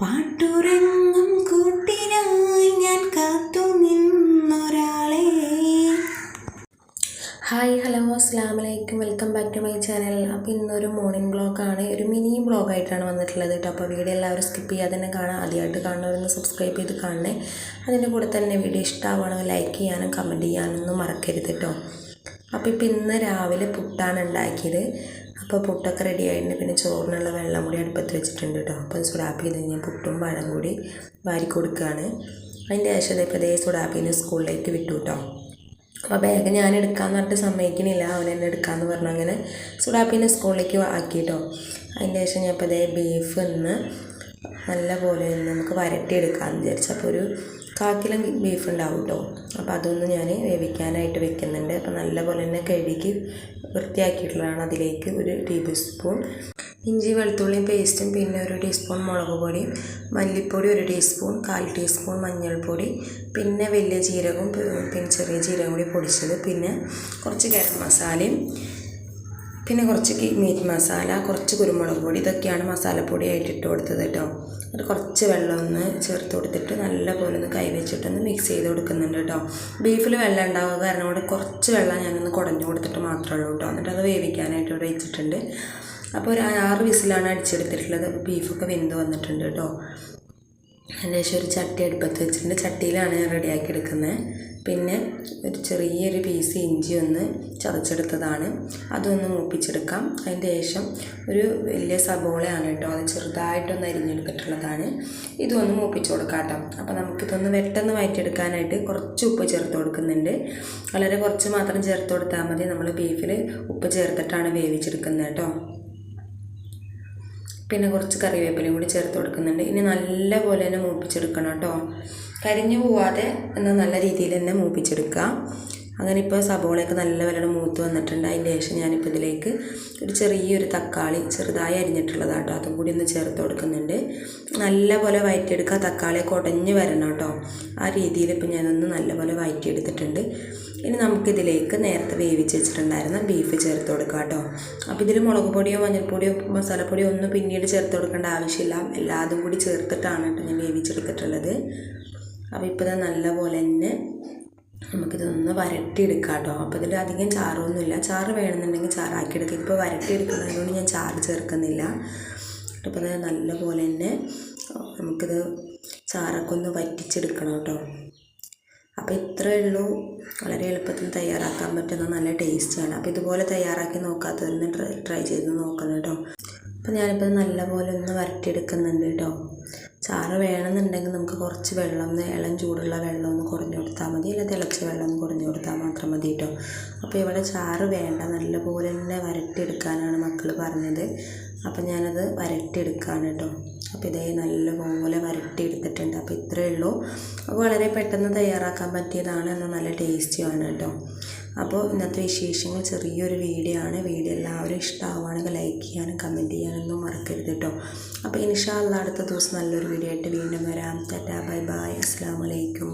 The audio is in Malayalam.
പാട്ടുറങ്ങും കൂട്ടിനായി ഞാൻ കാത്തു നിന്നൊരാളെ. ഹായ് ഹലോ അസ്സാം വലൈക്കും welcome back to my channel. അപ്പോൾ ഇന്നൊരു മോർണിംഗ് ബ്ലോഗാണ് ഒരു മിനി ബ്ലോഗായിട്ടാണ് വന്നിട്ടുള്ളത് കേട്ടോ. അപ്പോൾ വീഡിയോ എല്ലാവരും സ്കിപ്പ് ചെയ്യാതെ തന്നെ കാണാം. ആദ്യമായിട്ട് കാണുന്നവരൊന്ന് സബ്സ്ക്രൈബ് ചെയ്ത് കാണണേ. അതിന്റെ കൂടെ തന്നെ വീഡിയോ ഇഷ്ടമാവണം ലൈക്ക് ചെയ്യാനും കമന്റ് ചെയ്യാനൊന്നും മറക്കരുത് കേട്ടോ. അപ്പോൾ ഇപ്പം ഇന്ന് രാവിലെ പുട്ടാണ് ഉണ്ടാക്കിയത്. അപ്പോൾ പുട്ടൊക്കെ റെഡി ആയിട്ടുണ്ട്. പിന്നെ ചോറിനുള്ള വെള്ളം കൂടി അടുപ്പത്ത് വെച്ചിട്ടുണ്ട് കേട്ടോ അപ്പോൾ സുഡാപ്പി ചെയ്ത് കഴിഞ്ഞാൽ പുട്ടും പഴം കൂടി വാരി കൊടുക്കുകയാണ് അതിന്റെ ശേഷം ഇപ്പോൾ ഇതേ സുഡാപ്പിനെ സ്കൂളിലേക്ക് വിട്ടു കേട്ടോ അപ്പോൾ ബാഗ് ഞാൻ എടുക്കാമെന്ന് പറഞ്ഞിട്ട് സമ്മതിക്കണില്ല. അവൻ എന്നെ എടുക്കാമെന്ന് പറഞ്ഞു അങ്ങനെ സുഡാപ്പിനെ സ്കൂളിലേക്ക് ആക്കിയിട്ടോ അതിന്റെ ശേഷം ഞാൻ ഇപ്പോൾ ഇതേ ബീഫ് ഇന്ന് നല്ല പോലെ ഒന്ന് നമുക്ക് വരട്ടിയെടുക്കാമെന്ന് വിചാരിച്ചു. അപ്പോൾ ഒരു കാക്കിലും ബീഫ് ഉണ്ടാവും കേട്ടോ അപ്പോൾ അതൊന്ന് ഞാൻ വേവിക്കാനായിട്ട് വെക്കുന്നുണ്ട്. അപ്പോൾ നല്ല പോലെ തന്നെ കഴുകി വൃത്തിയാക്കിയിട്ടുള്ളതാണ് അതിലേക്ക് ഒരു ടേബിൾ സ്പൂൺ ഇഞ്ചി വെളുത്തുള്ളിയും പേസ്റ്റും പിന്നെ ഒരു ടീസ്പൂൺ മുളക് പൊടിയും മല്ലിപ്പൊടി ഒരു ടീസ്പൂൺ കാൽ ടീസ്പൂൺ മഞ്ഞൾപ്പൊടി പിന്നെ വലിയ ജീരകവും പിന്നെ ചെറിയ ജീരകം കൂടി പൊടിച്ചത്. പിന്നെ കുറച്ച് ഗരം മസാലയും പിന്നെ കുറച്ച് മീറ്റ് മസാല കുറച്ച് കുരുമുളക് പൊടി ഇതൊക്കെയാണ് മസാലപ്പൊടിയായിട്ട് ഇട്ട് കൊടുത്തത് കേട്ടോ. അത് കുറച്ച് വെള്ളം ഒന്ന് ചേർത്ത് കൊടുത്തിട്ട് നല്ല പോലെ ഒന്ന് കൈവച്ചിട്ടൊന്ന് മിക്സ് ചെയ്ത് കൊടുക്കുന്നുണ്ട് കേട്ടോ. ബീഫിൽ വെള്ളം ഉണ്ടാവുക കാരണം കൊണ്ട് കുറച്ച് വെള്ളം ഞാനൊന്ന് കുടഞ്ഞു കൊടുത്തിട്ട് മാത്രമേ ഉള്ളൂ കേട്ടോ. എന്നിട്ട് അത് വേവിക്കാനായിട്ട് ഇവിടെ വെച്ചിട്ടുണ്ട്. അപ്പോൾ ഒരു ആറ് വിസിലാണ് അടിച്ചെടുത്തിട്ടുള്ളത്. ബീഫൊക്കെ വെന്ത് വന്നിട്ടുണ്ട് കേട്ടോ. അതിന് ശേഷം ഒരു ചട്ടി അടുപ്പത്ത് വെച്ചിട്ടുണ്ട്. ചട്ടിയിലാണ് ഞാൻ റെഡിയാക്കി എടുക്കുന്നത്. പിന്നെ ഒരു ചെറിയൊരു പീസ് ഇഞ്ചി ഒന്ന് ചതച്ചെടുത്തതാണ്. അതൊന്ന് മൂപ്പിച്ചെടുക്കാം. അതിന്റെ ശേഷം ഒരു വലിയ സബോളയാണ് കേട്ടോ അത് ചെറുതായിട്ടൊന്ന് അരിഞ്ഞെടുത്തിട്ടുള്ളതാണ്. ഇതൊന്ന് മൂപ്പിച്ച് കൊടുക്കാം കേട്ടോ. അപ്പോൾ നമുക്കിതൊന്ന് പെട്ടെന്ന് വയറ്റിയെടുക്കാനായിട്ട് കുറച്ച് ഉപ്പ് ചേർത്ത് കൊടുക്കുന്നുണ്ട്. വളരെ കുറച്ച് മാത്രം ചേർത്ത് കൊടുത്താൽ മതി. നമ്മൾ ബീഫിൽ ഉപ്പ് ചേർത്തിട്ടാണ് വേവിച്ചെടുക്കുന്നത് കേട്ടോ. പിന്നെ കുറച്ച് കറിവേപ്പിലയും കൂടി ചേർത്ത് കൊടുക്കുന്നുണ്ട്. ഇനി നല്ല പോലെ തന്നെ മൂപ്പിച്ചെടുക്കണം കേട്ടോ. കരിഞ്ഞു പോവാതെ എന്നാൽ നല്ല രീതിയിൽ തന്നെ മൂപ്പിച്ചെടുക്കുക. അങ്ങനെ ഇപ്പോൾ സബോളയൊക്കെ നല്ല വിലയുടെ മൂത്ത് വന്നിട്ടുണ്ട് അതിന്റെ ശേഷം ഞാനിപ്പോൾ ഇതിലേക്ക് ഒരു ചെറിയൊരു തക്കാളി ചെറുതായി അരിഞ്ഞിട്ടുള്ളതാണ് കേട്ടോ. അതും കൂടി ഒന്ന് ചേർത്ത് കൊടുക്കുന്നുണ്ട്. നല്ലപോലെ വയറ്റിയെടുക്കുക. തക്കാളിയൊക്കെ ഉടഞ്ഞ് വരണം കേട്ടോ. ആ രീതിയിൽ ഇപ്പോൾ ഞാനൊന്ന് നല്ലപോലെ വയറ്റിയെടുത്തിട്ടുണ്ട്. ഇനി നമുക്കിതിലേക്ക് നേരത്തെ വേവിച്ച് വെച്ചിട്ടുണ്ടായിരുന്ന ബീഫ് ചേർത്ത് കൊടുക്കാം കേട്ടോ. അപ്പോൾ ഇതിൽ മുളക് പൊടിയോ മഞ്ഞൾപ്പൊടിയോ മസാലപ്പൊടിയോ ഒന്നും പിന്നീട് ചേർത്ത് കൊടുക്കേണ്ട ആവശ്യമില്ല. എല്ലാതും കൂടി ചേർത്തിട്ടാണ് കേട്ടോ ഞാൻ വേവിച്ചെടുത്തിട്ടുള്ളത്. അപ്പോൾ ഇപ്പോൾ ഇത് നല്ല പോലെ തന്നെ നമുക്കിതൊന്ന് വരട്ടിയെടുക്കാം കേട്ടോ. അപ്പോൾ ഇതിൽ അധികം ചാറൊന്നുമില്ല. ചാറ് വേണമെന്നുണ്ടെങ്കിൽ ചാറാക്കിയെടുക്കുക ഇപ്പോൾ വരട്ടിയെടുക്കുന്നതുകൊണ്ട് ഞാൻ ചാറ് ചേർക്കുന്നില്ല. അപ്പോൾ നല്ല പോലെ തന്നെ നമുക്കിത് ചാറൊക്കെ ഒന്ന് വറ്റിച്ചെടുക്കണം കേട്ടോ. അപ്പോൾ ഇത്രയേ ഉള്ളൂ. വളരെ എളുപ്പത്തിൽ തയ്യാറാക്കാൻ പറ്റുന്ന നല്ല ടേസ്റ്റാണ് അപ്പോൾ ഇതുപോലെ തയ്യാറാക്കി നോക്കാത്തവരൊന്ന് ട്രൈ ട്രൈ ചെയ്ത് നോക്കണം കേട്ടോ. അപ്പോൾ ഞാനിപ്പോൾ നല്ലപോലെ ഒന്ന് വരട്ടിയെടുക്കുന്നുണ്ട് കേട്ടോ. ചാറ് വേണമെന്നുണ്ടെങ്കിൽ നമുക്ക് കുറച്ച് വെള്ളം ഒന്ന് ഇളം ചൂടുള്ള വെള്ളം ഒന്ന് കുറഞ്ഞു കൊടുത്താൽ മതി. അല്ലെങ്കിൽ തിളച്ച വെള്ളം ഒന്ന് കുറഞ്ഞു കൊടുത്താൽ മാത്രം മതി കേട്ടോ. അപ്പോൾ ഇവിടെ ചാറ് വേണ്ട നല്ലപോലെ തന്നെ വരട്ടിയെടുക്കാനാണ് മക്കൾ പറഞ്ഞത്. അപ്പോൾ ഞാനത് വരട്ടിയെടുക്കുകയാണ് കേട്ടോ. അപ്പോൾ ഇതേ നല്ലപോലെ വരട്ടിയെടുത്തിട്ടുണ്ട്. അപ്പോൾ ഇത്രയേ ഉള്ളൂ. അപ്പോൾ വളരെ പെട്ടെന്ന് തയ്യാറാക്കാൻ പറ്റിയതാണ്. എന്നാൽ നല്ല ടേസ്റ്റിയാണ് കേട്ടോ. അപ്പോൾ ഇന്നത്തെ വിശേഷങ്ങൾ ചെറിയൊരു വീഡിയോ ആണ് വീഡിയോ എല്ലാവരും ഇഷ്ടമാവുകയാണെങ്കിൽ ലൈക്ക് ചെയ്യാനും കമന്റ് ചെയ്യാനൊന്നും മറക്കരുത് കേട്ടോ. അപ്പോൾ ഇൻഷാല്ല അടുത്ത ദിവസം നല്ലൊരു വീഡിയോ ആയിട്ട് വീണ്ടും വരാം. Tata bye bye. അസ്സാം വലൈക്കും